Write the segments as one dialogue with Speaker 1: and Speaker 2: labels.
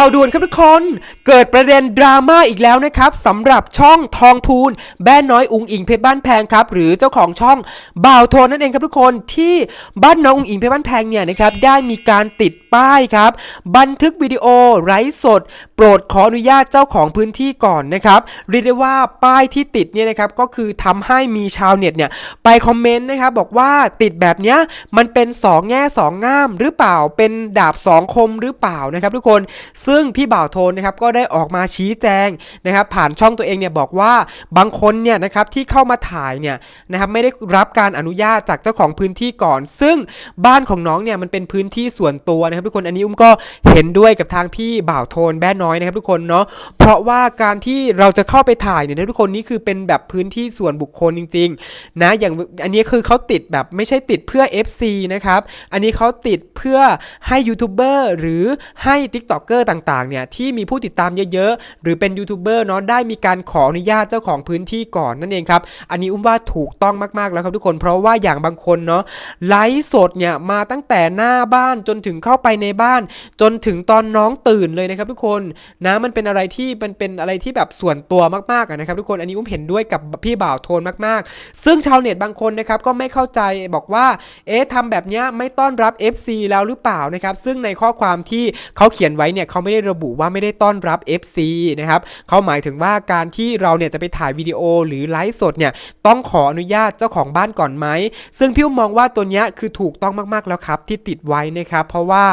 Speaker 1: าวด่วนครับทุกคน เกิดประเด็นดราม่าอีกแล้วนะครับสำหรับช่องทองพูนแบ้น้อยอุงอิงเพชรบ้านแพงครับหรือเจ้าของช่องบ่าวโทนนั่นเองครับทุกคนที่บ้านน้องอุงอิงเพชรบ้านแพงเนี่ยนะครับได้มีการติดป้ายครับ บันทึกวิดีโอไร้สด โปรดขออนุญาตเจ้าของพื้นที่ก่อนนะครับเรียกได้ว่าป้ายที่ติดเนี่ยนะครับก็คือทำให้มีชาวเน็ตเนี่ยไปคอมเมนต์นะครับบอกว่าติดแบบเนี้ยมันเป็นสองแง่สองง่ามหรือเปล่าเป็นดาบสองคมหรือเปล่านะครับทุกคนซึ่งพี่บ่าวโทนนะครับก็ได้ออกมาชี้แจงนะครับผ่านช่องตัวเองเนี่ยบอกว่าบางคนเนี่ยนะครับที่เข้ามาถ่ายเนี่ยนะครับไม่ได้รับการอนุญาตจากเจ้าของพื้นที่ก่อน ซึ่งบ้านของน้องเนี่ยมันเป็นพื้นที่ส่วนตัวนะครับทุกคนอันนี้อุ้มก็เห็นด้วยกับทางพี่บ่าวโทนแบ้น้อยนะครับทุกคนเนาะเพราะว่าการที่เราจะเข้าไปถ่ายเนี่ยนะทุกคนนี่คือเป็นแบบพื้นที่ส่วนบุคคลจริงๆนะอย่างอันนี้คือเขาติดแบบไม่ใช่ติดเพื่อ FC นะครับอันนี้เขาติดเพื่อให้ยูทูบเบอร์หรือให้ t ิ k t o k เกอร์ต่างๆเนี่ยที่มีผู้ติดตามเยอะๆ หรือเป็นยูทูบเบอร์เนาะได้มีการขออนุญาตเจ้าของพื้นที่ก่อนนั่นเองครับ อันนี้อุ้มว่าถูกต้องมากๆแล้วครับทุกคนเพราะว่าอย่างบางคนเนาะไลฟ์สดเนี่ยมาตั้งแต่หน้าบ้านจนถึงเข้าไปในบ้าน จนถึงตอนน้องตื่นเลยนะครับทุกคนนะมันเป็นอะไรที่มันเป็นอะไรที่แบบส่วนตัวมากๆนะครับทุกคนอันนี้อุ้มเห็นด้วยกับพี่บ่าวโทนมากๆ ซึ่งชาวเน็ตบางคนนะครับก็ไม่เข้าใจบอกว่าเอ๊ะทำแบบเนี้ยไม่ต้อนรับ FC แล้วหรือเปล่านะครับซึ่งในข้อความที่เขาเขียนไว้เนี่ยเขาไม่ไม่ได้ระบุว่าไม่ได้ต้อนรับ FC นะครับเขาหมายถึงว่าการที่เราเนี่ยจะไปถ่ายวิดีโอหรือไลฟ์สดเนี่ยต้องขออนุญาตเจ้าของบ้านก่อนไหม ซึ่งพี่อุ้มมองว่าตัวเนี้ยคือถูกต้องมากๆแล้วครับ ที่ติดไว้นะครับ เพราะว่า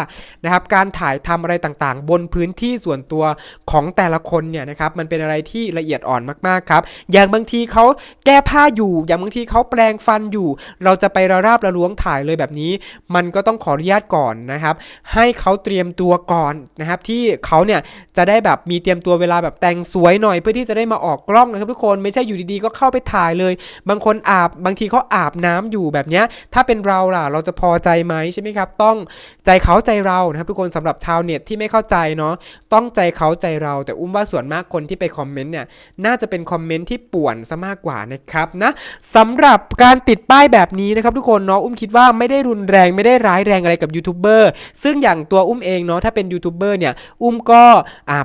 Speaker 1: นะครับการถ่ายทำอะไรต่างๆ บนพื้นที่ส่วนตัวของแต่ละคนเนี่ยนะครับมันเป็นอะไรที่ละเอียดอ่อนมากๆครับ อย่างบางทีเขาแก้ผ้าอยู่ อย่างบางทีเขาแปลงฟันอยู่ เราจะไประราบระล้วงถ่ายเลยแบบนี้ มันก็ต้องขออนุญาตก่อนนะครับ ให้เขาเตรียมตัวก่อนนะครับที่เขาเนี่ยจะได้แบบมีเตรียมตัวเวลาแบบแต่งสวยหน่อย เพื่อที่จะได้มาออกกล้องนะครับทุกคนไม่ใช่อยู่ดีๆก็เข้าไปถ่ายเลย บางคนอาบบางทีเขาอาบน้ำอยู่แบบเนี้ยถ้าเป็นเราล่ะเราจะพอใจไหมใช่ไหมครับ ต้องใจเขาใจเรานะครับทุกคนสำหรับชาวเน็ตที่ไม่เข้าใจเนาะต้องใจเขาใจเรา แต่อุ้มว่าส่วนมากคนที่ไปคอมเมนต์เนี่ยน่าจะเป็นคอมเมนต์ที่ป่วนซะมากกว่านะครับนะสำหรับการติดป้ายแบบนี้นะครับทุกคนเนาะอุ้มคิดว่าไม่ได้รุนแรงไม่ได้ร้ายแรงอะไรกับยูทูบเบอร์ซึ่งอย่างตัวอุ้มเองเนาะถ้าเป็นยูทูบเบอร์เนี่ยอุ้มก็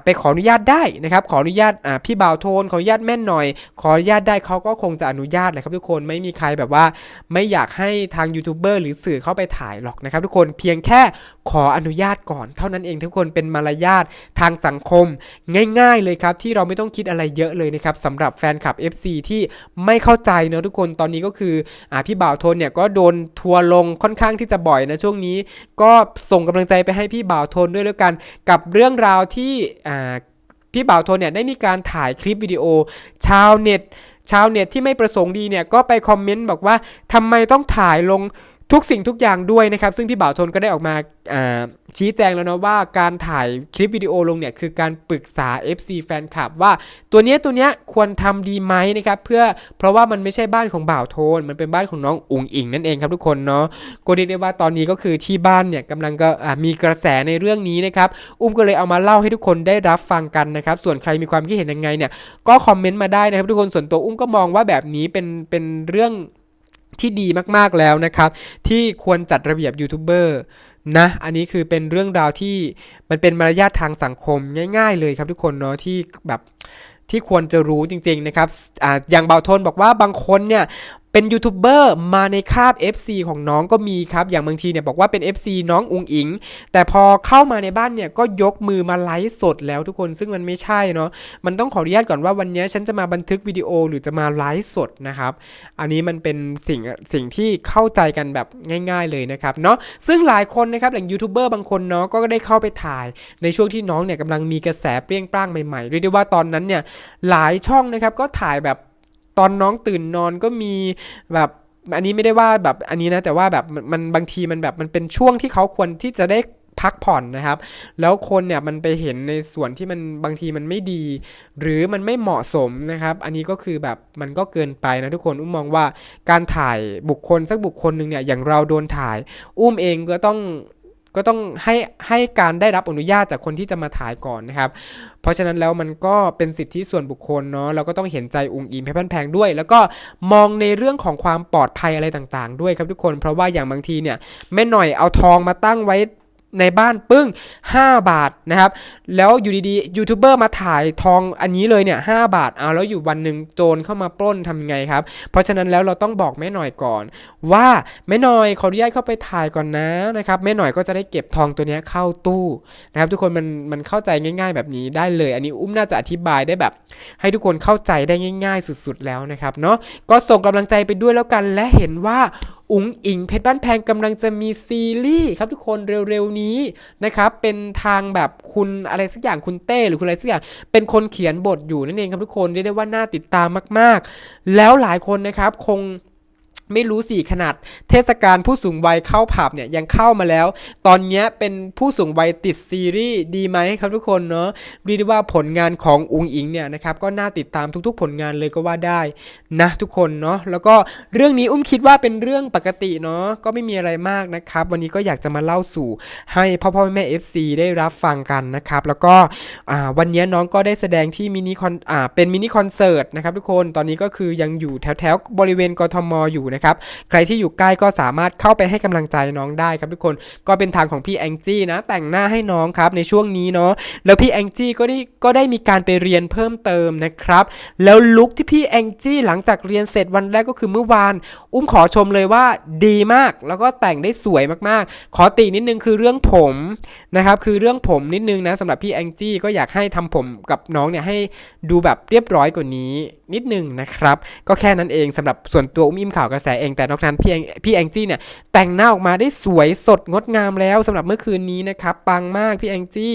Speaker 1: ไปขออนุญาตได้นะครับขออนุญาตพี่บ่าวโทนขออนุญาตแม่นหน่อย ขออนุญาตได้เขาก็คงจะอนุญาตแหละครับทุกคนไม่มีใครแบบว่า ไม่อยากให้ทางยูทูบเบอร์หรือสื่อเข้าไปถ่ายหรอกนะครับ ทุกคนเพียงแค่ขออนุญาตก่อน เท่านั้นเองทุกคนเป็นมารยาททางสังคมง่าย ๆ เลยครับที่เราไม่ต้องคิดอะไรเยอะเลยนะครับสำหรับแฟนคลับ FC ที่ไม่เข้าใจเนอะทุกคนตอนนี้ก็คืออพี่บ่าวโทนเนี่ยก็โดนทัวร์ลงค่อนข้างที่จะบ่อยนะช่วงนี้ ก็ส่งกำลังใจไปให้พี่บ่าวโทนด้วยแล้วกันกับเรื่องราวที่พี่บ่าวโทนเนี่ยได้มีการถ่ายคลิปวิดีโอ ชาวเน็ต ชาวเน็ตที่ไม่ประสงค์ดีเนี่ยก็ไปคอมเมนต์บอกว่าทำไมต้องถ่ายลง ทุกสิ่งทุกอย่างด้วยนะครับ ซึ่งพี่บ่าวทนก็ได้ออกมาชี้แจงแล้วนะว่าการถ่ายคลิปวิดีโอลงเนี่ยคือการปรึกษา FC แฟนคลับว่าตัวเนี้ยตัวเนี้ยควรทำดีไหมนะครับเพื่อเพราะว่ามันไม่ใช่บ้านของบ่าวโทน มันเป็นบ้านของน้องอุ๋งอิงนั่นเองครับทุกคนเนาะก็เรียกได้ว่าตอนนี้ก็คือที่บ้านเนี่ยกำลังก็มีกระแสในเรื่องนี้นะครับอุ้มก็เลยเอามาเล่าให้ทุกคนได้รับฟังกันนะครับส่วนใครมีความคิดเห็นยังไงเนี่ยก็คอมเมนต์มาได้นะครับทุกคนส่วนตัวอุ้มก็มองว่าแบบนี้เป็นเป็นเรื่อง ที่ดีมากๆแล้วนะครับ ที่ควรจัดระเบียบยูทูบเบอร์นะ อันนี้คือเป็นเรื่องราวที่มันเป็นมารยาททางสังคมง่ายๆเลยครับทุกคนเนาะที่แบบที่ควรจะรู้จริงๆนะครับออย่างเบาโทนบอกว่าบางคนเนี่ย เป็นยูทูบเบอร์มาในคาบ FC ของน้องก็มีครับ อย่างบางทีเนี่ยบอกว่าเป็น FC น้องอุงอิง แต่พอเข้ามาในบ้านเนี่ยก็ยกมือมาไลฟ์สดแล้วทุกคนซึ่งมันไม่ใช่เนาะมันต้องขออนุญาตก่อนว่าวันนี้ฉันจะมาบันทึกวิดีโอหรือจะมาไลฟ์สดนะครับอันนี้มันเป็นสิ่งสิ่งที่เข้าใจกันแบบง่าย ๆเลยนะครับเนาะซึ่งหลายคนนะครับอย่างยูทูบเบอร์บางคนเนาะก็ได้เข้าไปถ่ายในช่วงที่น้องเนี่ยกำลังมีกระแสเปรี้ยงปร้างใหม่ๆเรียกได้ว่าตอนนั้นเนี่ยหลายช่องนะครับก็ถ่ายแบบ ตอนน้องตื่นนอนก็มีแบบอันนี้ไม่ได้ว่าแบบอันนี้นะแต่ว่าแบบมันมันบางทีมันแบบมันเป็นช่วงที่เขาควรที่จะได้พักผ่อนนะครับ แล้วคนเนี่ยมันไปเห็นในส่วนที่มันบางทีมันไม่ดี หรือมันไม่เหมาะสมนะครับ อันนี้ก็คือแบบมันก็เกินไปนะทุกคนอุ้มมองว่าการถ่ายบุคคลสักบุคคลหนึ่งเนี่ยอย่างเราโดนถ่าย อุ้มเองก็ต้อง ก็ต้องให้ให้การได้รับอนุญาตจากคนที่จะมาถ่ายก่อนนะครับ เพราะฉะนั้นแล้วมันก็เป็นสิทธิส่วนบุคคลเนาะเราก็ต้องเห็นใจองค์อิงเพชรพันแพงด้วย แล้วก็มองในเรื่องของความปลอดภัยอะไรต่างๆ ด้วยครับทุกคน เพราะว่าอย่างบางทีเนี่ยแม่หน่อยเอาทองมาตั้งไว้ ในบ้านปึ้ง 5 บาทนะครับ แล้วอยู่ดีๆยูทูบเบอร์มาถ่ายทองอันนี้เลยเนี่ยหบาทเอาแล้วอยู่วันหนึ่งโจรเข้ามาปล้นทำไงครับ เพราะฉะนั้นแล้วเราต้องบอกแม่หน่อยก่อน ว่าแม่หน่อยขออนุญาตเข้าไปถ่ายก่อนนะนะครับแม่หน่อยก็จะได้เก็บทองตัวนี้เข้าตู้นะครับ ทุกคนมันมันเข้าใจง่าย ๆ แบบนี้ได้เลย อันนี้อุ้มน่าจะอธิบายได้แบบ ให้ทุกคนเข้าใจได้ง่าย ๆ สุดๆแล้วนะครับเนาะก็ส่งกำลังใจไปด้วยแล้วกันและเห็นว่าอุ๋งอิงเพชรบ้านแพงกำลังจะมีซีรีส์ครับทุกคนเร็วๆนี้นะครับเป็นทางแบบคุณอะไรสักอย่างคุณเต้หรือคุณอะไรสักอย่างเป็นคนเขียนบทอยู่นั่นเองครับทุกคนเรียกได้ว่าน่าติดตามมาก ๆ แล้วหลายคนนะครับคง ไม่รู้สิขนาด เทศกาลผู้สูงวัยเข้าผับเนี่ยยังเข้ามาแล้ว ตอนนี้เป็นผู้สูงวัยติดซีรีส์ดีไหมครับทุกคนเนาะเรียกได้ว่าผลงานของอุงอิงเนี่ยนะครับก็น่าติดตามทุกๆ ผลงานเลยก็ว่าได้นะทุกคนเนาะแล้วก็เรื่องนี้อุ้มคิดว่าเป็นเรื่องปกติเนาะก็ไม่มีอะไรมากนะครับ วันนี้ก็อยากจะมาเล่าสู่ให้พ่อพ่อแม่ FC ได้รับฟังกันนะครับแล้วก็วันนี้น้องก็ได้แสดงที่มินิคอนเป็นมินิคอนเสิร์ตนะครับทุกคนตอนนี้ก็คือยังอยู่แถวแถวๆบริเวณกทมอยู่นะครับใครที่อยู่ใกล้ก็สามารถเข้าไปให้กำลังใจน้องได้ครับทุกคนก็เป็นทางของพี่แองจี้นะ แต่งหน้าให้น้องครับในช่วงนี้เนาะแล้วพี่แองจี้ก็ได้ก็ได้มีการไปเรียนเพิ่มเติมนะครับแล้วลุคที่พี่แองจี้หลังจากเรียนเสร็จวันแรกก็คือเมื่อวาน อุ้มขอชมเลยว่าดีมากแล้วก็แต่งได้สวยมากๆ ขอตินิดนึงคือเรื่องผมนะครับคือเรื่องผมนิดนึงนะสำหรับพี่แองจี้ก็อยากให้ทำผมกับน้องเนี่ยให้ดูแบบเรียบร้อยกว่านี้นิดนึงนะครับ ก็แค่นั้นเองสำหรับส่วนตัวอุ้มอิมข่าวกระแสแต่เองแต่นอกนั้นพี่เองพี่แองจี้เนี่ยแต่งหน้าออกมาได้สวยสดงดงามแล้วสำหรับเมื่อคืนนี้นะครับปังมากพี่แองจี้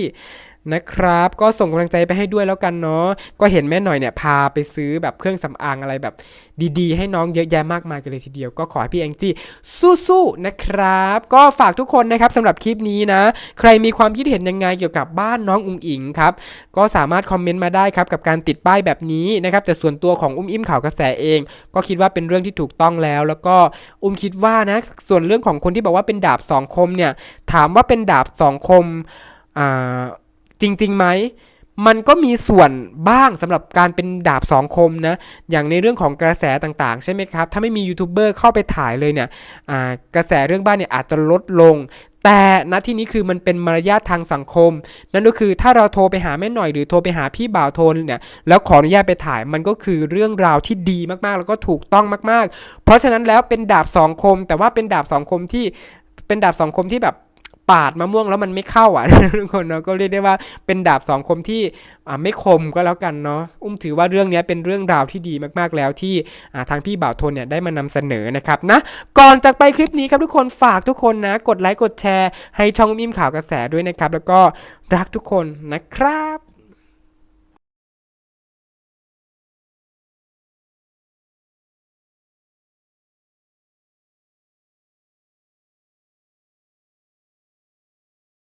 Speaker 1: นะครับ ก็ส่งกำลังใจไปให้ด้วยแล้วกันเนาะก็เห็นแม่หน่อยเนี่ยพาไปซื้อแบบเครื่องสำอางอะไรแบบดีๆ ให้น้องเยอะแยะมากมายกันเลยทีเดียวก็ขอให้พี่แองจี้สู้ๆนะครับ ก็ฝากทุกคนนะครับสำหรับคลิปนี้นะ ใครมีความคิดเห็นยังไงเกี่ยวกับบ้านน้องอุ้งอิงครับก็สามารถคอมเมนต์มาได้ครับกับการติดป้ายแบบนี้นะครับแต่ส่วนตัวของอุ้มอิ่มข่าวกระแสเอง ก็คิดว่าเป็นเรื่องที่ถูกต้องแล้ว แล้วก็อุ้มคิดว่านะส่วนเรื่องของคนที่บอกว่าเป็นดาบสองคมเนี่ยถามว่าเป็นดาบสองคมอ่า จริงๆไหมมันก็มีส่วนบ้างสำหรับการเป็นดาบสองคมนะ อย่างในเรื่องของกระแสต่างๆ ใช่ไหมครับ ถ้าไม่มียูทูบเบอร์เข้าไปถ่ายเลยเนี่ยกระแสเรื่องบ้านเนี่ยอาจจะลดลง แต่ณที่นี้คือมันเป็นมารยาททางสังคม นั่นก็คือถ้าเราโทรไปหาแม่หน่อยหรือโทรไปหาพี่บ่าวโทนเนี่ย แล้วขออนุญาตไปถ่ายมันก็คือเรื่องราวที่ดีมากๆ แล้วก็ถูกต้องมาก ๆ เพราะฉะนั้นแล้วเป็นดาบสองคม แต่ว่าเป็นดาบสองคมที่เป็นดาบสองคมที่แบบ ปาดมะม่วงแล้วมันไม่เข้าอะทุกคนเนาะก็เรียกได้ว่าเป็นดาบสองคมที่ไม่คมก็แล้วกันเนาะอุ้มถือว่าเรื่องนี้เป็นเรื่องราวที่ดีมากๆแล้วที่ทางพี่บ่าวทนเนี่ยได้มานำเสนอนะครับนะก่อนจากไปคลิปนี้ครับทุกคนฝากทุกคนนะ กดไลค์กดแชร์ให้ช่องอุ้มอิ่มข่าวกระแสด้วยนะครับ แล้วก็รักทุกคนนะครับ